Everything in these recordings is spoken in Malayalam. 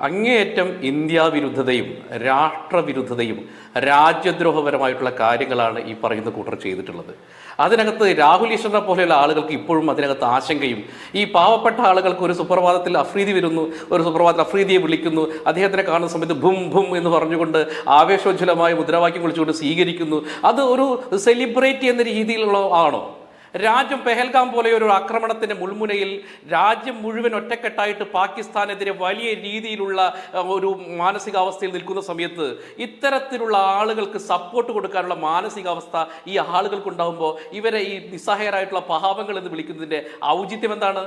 അങ്ങേയറ്റം ഇന്ത്യ വിരുദ്ധതയും രാഷ്ട്രവിരുദ്ധതയും രാജ്യദ്രോഹപരമായിട്ടുള്ള കാര്യങ്ങളാണ് ഈ പറയുന്ന കൂട്ടർ ചെയ്തിട്ടുള്ളത്. അതിനകത്ത് രാഹുൽ ഈശ്വറിനെ പോലെയുള്ള ആളുകൾക്ക് ഇപ്പോഴും അതിനകത്ത് ആശങ്കയും ഈ പാവപ്പെട്ട ആളുകൾക്ക് ഒരു സുപ്രഭാതത്തിൽ അഫ്രീദി വരുന്നു ഒരു സുപ്രഭാതത്തിൽ അഫ്രീദിയെ വിളിക്കുന്നു അദ്ദേഹത്തിനെ കാണുന്ന സമയത്ത് ഭും ഭും എന്ന് പറഞ്ഞുകൊണ്ട് ആവേശോജ്വലമായ മുദ്രാവാക്യം വിളിച്ചുകൊണ്ട് സ്വീകരിക്കുന്നു. അത് ഒരു സെലിബ്രേറ്റ് എന്ന രീതിയിലുള്ള ആണോ? രാജ്യം പെഹൽഗാം പോലെ ഒരു ആക്രമണത്തിന്റെ മുൾമുനയിൽ രാജ്യം മുഴുവൻ ഒറ്റക്കെട്ടായിട്ട് പാകിസ്ഥാനെതിരെ വലിയ രീതിയിലുള്ള ഒരു മാനസികാവസ്ഥയിൽ നിൽക്കുന്ന സമയത്ത് ഇത്തരത്തിലുള്ള ആളുകൾക്ക് സപ്പോർട്ട് കൊടുക്കാനുള്ള മാനസികാവസ്ഥ ഈ ആളുകൾക്കുണ്ടാകുമ്പോൾ ഇവരെ ഈ നിസ്സഹായരായിട്ടുള്ള പഹാവങ്ങൾ എന്ന് വിളിക്കുന്നതിന്റെ ഔചിത്യം എന്താണ്?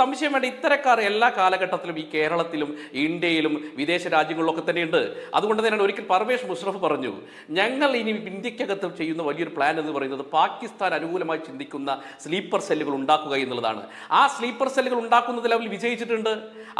സംശയം വേണ്ട ഇത്തരക്കാർ എല്ലാ കാലഘട്ടത്തിലും ഈ കേരളത്തിലും ഇന്ത്യയിലും വിദേശ രാജ്യങ്ങളിലൊക്കെ തന്നെയുണ്ട്. അതുകൊണ്ട് തന്നെയാണ് ഒരിക്കൽ പർവേഷ് മുഷറഫ് പറഞ്ഞു ഞങ്ങൾ ഇനി ഇന്ത്യക്കകത്ത് ചെയ്യുന്ന വലിയൊരു പ്ലാൻ എന്ന് പറയുന്നത് പാകിസ്ഥാൻ അനുകൂലമായി ചിന്തിക്കുന്ന സ്ലീപ്പർ സെല്ലുകൾ ഉണ്ടാക്കുക എന്നുള്ളതാണ്. ആ സ്ലീപ്പർ സെല്ലുകൾ ഉണ്ടാക്കുന്നതിൽ അവർ വിജയിച്ചിട്ടുണ്ട്.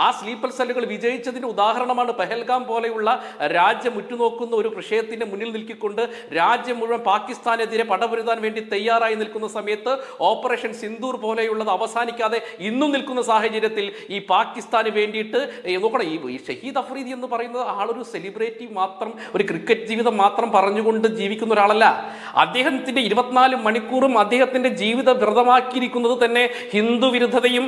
ആ സ്ലീപ്പർ സെല്ലുകൾ വിജയിച്ചതിന്റെ ഉദാഹരണമാണ് പെഹൽഗാം പോലെയുള്ള രാജ്യം ഉറ്റുനോക്കുന്ന ഒരു വിഷയത്തിന്റെ മുന്നിൽ നിൽക്കിക്കൊണ്ട് രാജ്യം മുഴുവൻ പാകിസ്ഥാനെതിരെ പടപൊരുതാൻ വേണ്ടി തയ്യാറായി നിൽക്കുന്ന സമയത്ത് ഓപ്പറേഷൻ സിന്ദൂർ പോലെയുള്ളത് അവസാനിക്കാതെ ഇന്നും നിൽക്കുന്ന സാഹചര്യത്തിൽ ഈ പാകിസ്ഥാന് വേണ്ടിയിട്ട് നോക്കണം ഈ ഷഹീദ് അഫ്രീദി എന്ന് പറയുന്നത് ആളൊരു സെലിബ്രിറ്റി മാത്രം ഒരു ക്രിക്കറ്റ് ജീവിതം മാത്രം പറഞ്ഞുകൊണ്ട് ജീവിക്കുന്ന ഒരാളല്ല. അദ്ദേഹത്തിന്റെ ഇരുപത്തിനാല് മണിക്കൂറും അദ്ദേഹത്തിന്റെ ജീവിത വ്രതമാക്കിയിരിക്കുന്നത് തന്നെ ഹിന്ദു വിരുദ്ധതയും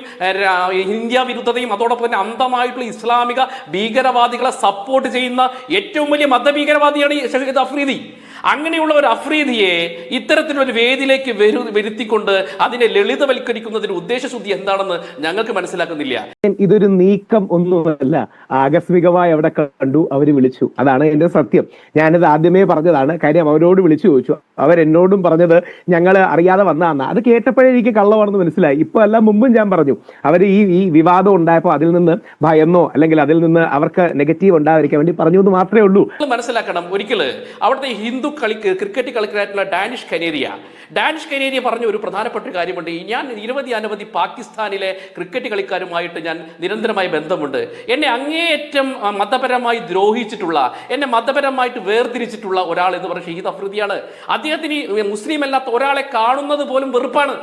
ഇന്ത്യ വിരുദ്ധതയും അതോടൊപ്പം തന്നെ അന്ധമായിട്ടുള്ള ഇസ്ലാമിക ഭീകരവാദികളെ സപ്പോർട്ട് ചെയ്യുന്ന ഏറ്റവും വലിയ മതഭീകരവാദിയാണ് ഈ ഷഹീദ് അഫ്രീദി. അങ്ങനെയുള്ള ഒരു അഫ്രീദിയെ ഇത്തരത്തിലൊരു വേദിയിലേക്ക് വരു വരുത്തിക്കൊണ്ട് അതിനെ ലളിതവൽക്കരിക്കുന്നതിന് ഉദ്ദേശശുദ്ധി എന്താണെന്ന് ഞങ്ങൾക്ക് മനസ്സിലാക്കുന്നില്ല. ഇതൊരു നീക്കം ഒന്നുമല്ല. ആകസ്മികമായി അവിടെ കണ്ടു അവർ വിളിച്ചു. അതാണ് എന്റെ സത്യം. ഞാനിത് ആദ്യമേ പറഞ്ഞതാണ്. കാര്യം അവരോട് വിളിച്ചു ചോദിച്ചു. അവരെന്നോടും പറഞ്ഞത് ഞങ്ങൾ അറിയാതെ വന്നതാണ് അത് കേട്ടപ്പോഴേ എനിക്ക് കള്ളമാണെന്ന് മനസ്സിലായി. ഇപ്പൊ അല്ല മുമ്പും ഞാൻ പറഞ്ഞു. അവർ ഈ ഈ വിവാദം ഉണ്ടായപ്പോൾ അതിൽ നിന്ന് ഭയന്നോ അല്ലെങ്കിൽ അതിൽ നിന്ന് അവർക്ക് നെഗറ്റീവ് ഉണ്ടാകാതിരിക്കാൻ വേണ്ടി പറഞ്ഞു എന്ന് മാത്രമേ ഉള്ളൂ. മനസ്സിലാക്കണം ഒരിക്കൽ അവിടുത്തെ ഹിന്ദു കളി ക്രിക്കറ്റ് കളിക്കാരായിട്ടുള്ള ഡാനിഷ് കനേരിയ. ഡാനിഷ് കനേരിയ പറഞ്ഞ ഒരു പ്രധാനപ്പെട്ട കാര്യമുണ്ട്. ഞാൻ നിരവധി അനവധി പാകിസ്ഥാനിലെ ക്രിക്കറ്റ് കളിക്കാരുമായിട്ട് ഞാൻ നിരന്തരമായി ബന്ധമുണ്ട്. എന്നെ അങ്ങേയറ്റം മതപരമായി ദ്രോഹിച്ചിട്ടുള്ള എന്നെ മതപരമായിട്ട് വേർതിരിച്ചിട്ടുള്ള ഒരാൾ എന്ന് പറയുന്നത് ഷഹീദ് അഫ്രീദിയാണ് അദ്ദേഹത്തിന് മുസ്ലിം അല്ലാത്ത ഒരാളെ കാണുന്നത് പോലും വെറുപ്പാണ്.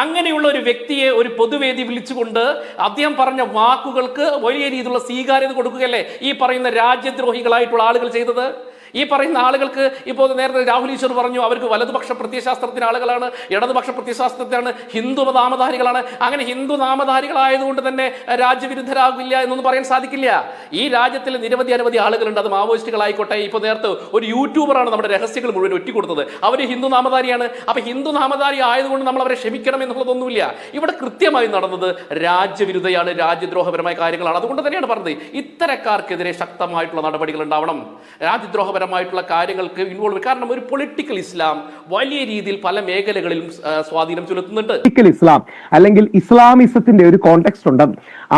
അങ്ങനെയുള്ള ഒരു വ്യക്തിയെ ഒരു പൊതുവേദി വിളിച്ചുകൊണ്ട് അദ്ദേഹം പറഞ്ഞ വാക്കുകൾക്ക് വലിയ രീതിയിലുള്ള സ്വീകാര്യത കൊടുക്കുകയല്ലേ ഈ പറയുന്ന രാജ്യദ്രോഹികളായിട്ടുള്ള ആളുകൾ ചെയ്തത്? ഈ പറയുന്ന ആളുകൾക്ക് ഇപ്പോൾ നേരത്തെ രാഹുൽ ഈശ്വർ പറഞ്ഞു അവർക്ക് വലതുപക്ഷ പ്രത്യയശാസ്ത്രത്തിന് ആളുകളാണ് ഇടതുപക്ഷ പ്രത്യയശാസ്ത്രത്തിനാണ് ഹിന്ദു നാമധാരികളാണ്. അങ്ങനെ ഹിന്ദു നാമധാരികളായതുകൊണ്ട് തന്നെ രാജ്യവിരുദ്ധരാകില്ല എന്നൊന്നും പറയാൻ സാധിക്കില്ല. ഈ രാജ്യത്തിൽ നിരവധി അനവധി ആളുകളുണ്ട്. അത് മാവോയിസ്റ്റുകളായിക്കോട്ടെ. ഇപ്പോൾ നേരത്തെ ഒരു യൂട്യൂബറാണ് നമ്മുടെ രഹസ്യങ്ങൾ മുഴുവൻ ഒറ്റിക്കൊടുത്തത്. അവർ ഹിന്ദു നാമധാരിയാണ്. അപ്പോൾ ഹിന്ദു നാമധാരി ആയതുകൊണ്ട് നമ്മൾ അവരെ ക്ഷമിക്കണം എന്നുള്ളതൊന്നുമില്ല. ഇവിടെ കൃത്യമായി നടന്നത് രാജ്യവിരുദ്ധയാണ് രാജ്യദ്രോഹപരമായ കാര്യങ്ങളാണ്. അതുകൊണ്ട് തന്നെയാണ് പറഞ്ഞത്. ഇത്തരക്കാർക്കെതിരെ ശക്തമായിട്ടുള്ള നടപടികൾ ഉണ്ടാവണം. രാജ്യദ്രോഹപരമായിട്ടുള്ള കാര്യങ്ങൾക്ക് ഇൻവോൾവ് കാരണം ഒരു പൊളിറ്റിക്കൽ ഇസ്ലാം വലിയ രീതിയിൽ പല മേഖലകളിലും സ്വാധീനം ചെലുത്തുന്നുണ്ട്. പൊളിറ്റിക്കൽ ഇസ്ലാം അല്ലെങ്കിൽ ഇസ്ലാമിസത്തിന്റെ ഒരു കോണ്ടെക്സ്റ്റ് ഉണ്ട്.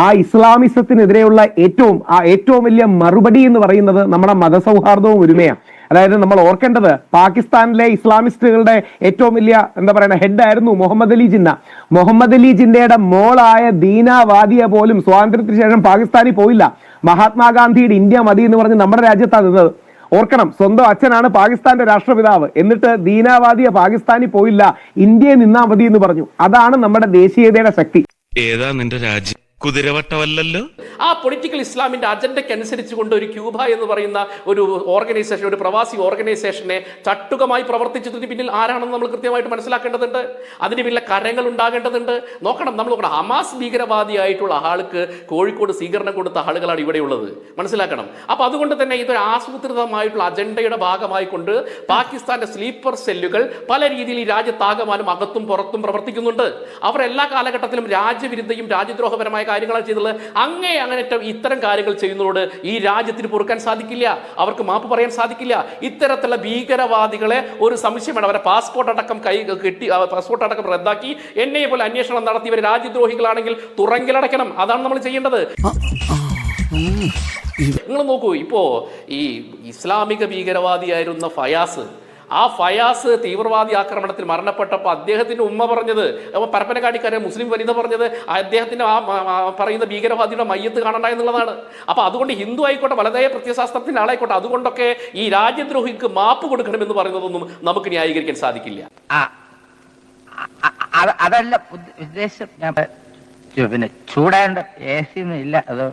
ആ ഇസ്ലാമിസത്തിനെതിരെയുള്ള ഏറ്റവും ആ ഏറ്റവും വലിയ മറുപടി എന്ന് പറയുന്നത് നമ്മുടെ മതസൗഹാർദ്ദവും ഒരുമയാണ്. അതായത് നമ്മൾ ഓർക്കേണ്ടത് പാകിസ്ഥാനിലെ ഇസ്ലാമിസ്റ്റുകളുടെ ഏറ്റവും വലിയ എന്താ പറയുക ഹെഡ് ആയിരുന്നു മുഹമ്മദ് അലി ജിന്ന. മുഹമ്മദ് അലി ജിന്നയുടെ മോളായ ദീന പോലും സ്വാതന്ത്ര്യത്തിന് ശേഷം പാകിസ്ഥാനിൽ പോയില്ല. മഹാത്മാഗാന്ധിയുടെ ഇന്ത്യ മതി എന്ന് പറഞ്ഞ് നമ്മുടെ രാജ്യത്താണ് നിന്നത്. ഓർക്കണം സ്വന്തം അച്ഛനാണ് പാകിസ്ഥാന്റെ രാഷ്ട്രപിതാവ്. എന്നിട്ട് ദീനാവാദിയ പാകിസ്ഥാനിൽ പോയില്ല ഇന്ത്യയിൽ നിന്നാ മതി എന്ന് പറഞ്ഞു. അതാണ് നമ്മുടെ ദേശീയതയുടെ ശക്തി. ഏതാ നിന്റെ രാജ്യം? കുതിരവട്ടമല്ലല്ലോ? ആ പൊളിറ്റിക്കൽ ഇസ്ലാമിന്റെ അജണ്ടയ്ക്ക് അനുസരിച്ച് കൊണ്ട് ഒരു ക്യൂബ എന്ന് പറയുന്ന ഒരു ഓർഗനൈസേഷൻ ഒരു പ്രവാസി ഓർഗനൈസേഷനെ ചട്ടുകമായി പ്രവർത്തിച്ചതിന് പിന്നിൽ ആരാണെന്ന് നമ്മൾ കൃത്യമായിട്ട് മനസ്സിലാക്കേണ്ടതുണ്ട്. അതിന് പിന്നിലെ കരങ്ങൾ ഉണ്ടാകേണ്ടതുണ്ട്. നോക്കണം നമ്മൾ നോക്കണം. ഹമാസ് ഭീകരവാദിയായിട്ടുള്ള ആൾക്ക് കോഴിക്കോട് സ്വീകരണം കൊടുത്ത ആളുകളാണ് ഇവിടെയുള്ളത് മനസ്സിലാക്കണം. അപ്പൊ അതുകൊണ്ട് തന്നെ ഇതൊരു ആസൂത്രിതമായിട്ടുള്ള അജണ്ടയുടെ ഭാഗമായി കൊണ്ട് പാകിസ്ഥാന്റെ സ്ലീപ്പർ സെല്ലുകൾ പല രീതിയിൽ ഈ രാജ്യത്താകമാനം അകത്തും പുറത്തും പ്രവർത്തിക്കുന്നുണ്ട്. അവർ എല്ലാ കാലഘട്ടത്തിലും രാജ്യവിരുദ്ധയും രാജ്യദ്രോഹപരമായ കാര്യങ്ങളാണ് ചെയ്തുള്ളത് അങ്ങേ അങ്ങനത്തെ ഇത്തരം കാര്യങ്ങൾ ചെയ്യുന്നതോട് ഈ രാജ്യത്തിന് പൊറുക്കാൻ സാധിക്കില്ല. അവർക്ക് മാപ്പ് പറയാൻ സാധിക്കില്ല. ഇത്തരത്തിലുള്ള ഭീകരവാദികളെ ഒരു സംശയമാണ് അവരെ പാസ്പോർട്ട് അടക്കം കൈ കെട്ടി പാസ്പോർട്ട് അടക്കം റദ്ദാക്കി എന്നെ പോലെ അന്വേഷണം നടത്തി ഇവർ രാജ്യദ്രോഹികളാണെങ്കിൽ തുറങ്കിലടക്കണം അതാണ് നമ്മൾ ചെയ്യേണ്ടത്. നിങ്ങൾ നോക്കൂ ഇപ്പോ ഈ ഇസ്ലാമിക ഭീകരവാദിയായിരുന്ന ഫയാസ് ആ ഫയാസ് തീവ്രവാദി ആക്രമണത്തിൽ മരണപ്പെട്ടപ്പോൾ അദ്ദേഹത്തിന്റെ ഉമ്മ പറഞ്ഞത് പരപ്പനക്കാടിക്കാരെ മുസ്ലിം വനിത പറഞ്ഞത് അദ്ദേഹത്തിന്റെ ആ പറയുന്ന ഭീകരവാദിയുടെ മയ്യത്ത് കാണണ്ട എന്നുള്ളതാണ്. അപ്പോൾ അതുകൊണ്ട് ഹിന്ദു ആയിക്കോട്ടെ വലതായ പ്രത്യശാസ്ത്രത്തിന്റെ ആളായിക്കോട്ടെ അതുകൊണ്ടൊക്കെ ഈ രാജ്യദ്രോഹിക്ക് മാപ്പ് കൊടുക്കണമെന്ന് പറയുന്നതൊന്നും നമുക്ക് ന്യായീകരിക്കാൻ സാധിക്കില്ല. അത് അതല്ല ഉദ്ദ- ഉദ്ദേശം പിന്നെ ചൂടാണ്ട് എ സി ഒന്നും ഇല്ല അതോ